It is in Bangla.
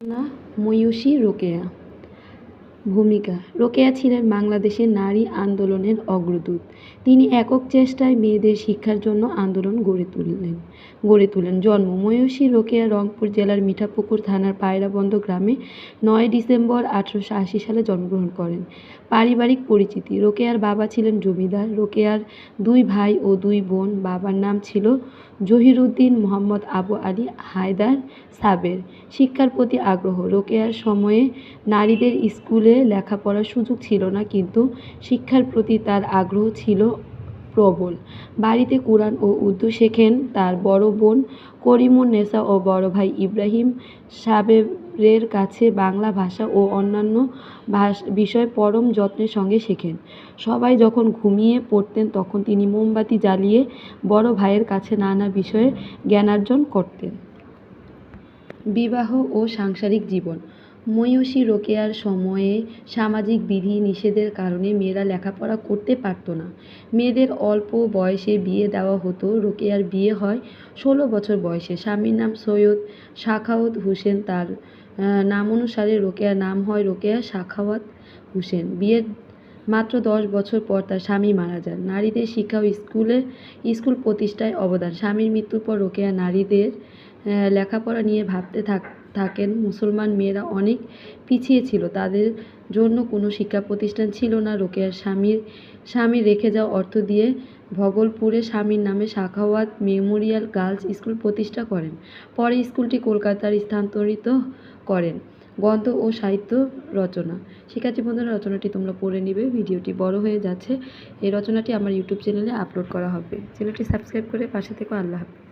না ময়ূষী রোকেয়া ভূমিকা। রোকেয়া ছিলেন বাংলাদেশের নারী আন্দোলনের অগ্রদূত। তিনি একক চেষ্টায় মেয়েদের শিক্ষার জন্য আন্দোলন গড়ে তুললেন। গড়ে তোলেন। জন্ম ময়ূষী রোকেয়া, রংপুর জেলার মিঠাপুকুর থানার পায়রাবন্দ গ্রামে নয় ডিসেম্বর আঠারোশো আশি সালে জন্মগ্রহণ করেন। পারিবারিক পরিচিতি। রোকেয়ার বাবা ছিলেন জমিদার। রোকেয়ার দুই ভাই ও দুই বোন। বাবার নাম ছিল জহিরুদ্দিন মোহাম্মদ আবু আলী হায়দার সাবের। শিক্ষার প্রতি আগ্রহ। রোকেয়ার সময়ে নারীদের স্কুলে লেখাপড়ার সুযোগ ছিল না, কিন্তু শিক্ষার প্রতি তার আগ্রহ ছিল প্রবল। বাড়িতে কোরআন ও উর্দু শেখেন তার বড় বোন করিমুন্নেসা ও বড় ভাই ইব্রাহিম সাবেরের কাছে বাংলা ভাষা ও অন্যান্য ভাষ, বিষয় পরম যত্নের সঙ্গে শেখেন। সবাই যখন ঘুমিয়ে পড়তেন তখন তিনি মোমবাতি জ্বালিয়ে বড় ভাইয়ের কাছে নানা বিষয়ে জ্ঞানার্জন করতেন। বিবাহ ও সাংসারিক জীবন। ময়ূষী রোকেয়ার সময়ে সামাজিক বিধি নিষেধের কারণে মেয়েরা লেখাপড়া করতে পারত না। মেয়েদের অল্প বয়সে বিয়ে দেওয়া হতো, রোকেয়ার বিয়ে হয় ষোলো বছর বয়সে। স্বামীর নাম সৈয়দ সাখাওয়াত হোসেন, তার নাম অনুসারে রোকেয়ার নাম হয় রোকেয়া সাখাওয়াত হোসেন। বিয়ের মাত্র দশ বছর পর তার স্বামী মারা যান। নারীদের শিক্ষা ও স্কুলে, স্কুল প্রতিষ্ঠায় অবদান। স্বামীর মৃত্যুর পর রোকেয়া নারীদের লেখাপড়া নিয়ে ভাবতে থাক থাকেন। মুসলমান মেয়েরা অনেক পিছিয়ে ছিল। তাদের জন্য কোনো শিক্ষা প্রতিষ্ঠান ছিল না। রোকেয়ার স্বামীর, স্বামী রেখে যাওয়া অর্থ দিয়ে ভগলপুরে স্বামীর নামে সাখাওয়াত মেমোরিয়াল গার্লস স্কুল প্রতিষ্ঠা করেন। পরে স্কুলটি কলকাতার স্থানান্তরিত করেন। গদ্য ও সাহিত্য রচনা। শিক্ষার্থী বন্ধুরা, রচনাটি তোমরা পড়ে নিবে। ভিডিওটি বড় হয়ে যাচ্ছে। এই রচনাটি আমার ইউটিউব চ্যানেলে আপলোড করা হবে। চ্যানেলটি সাবস্ক্রাইব করে পাশে থেকো। আল্লাহ হাফেজ।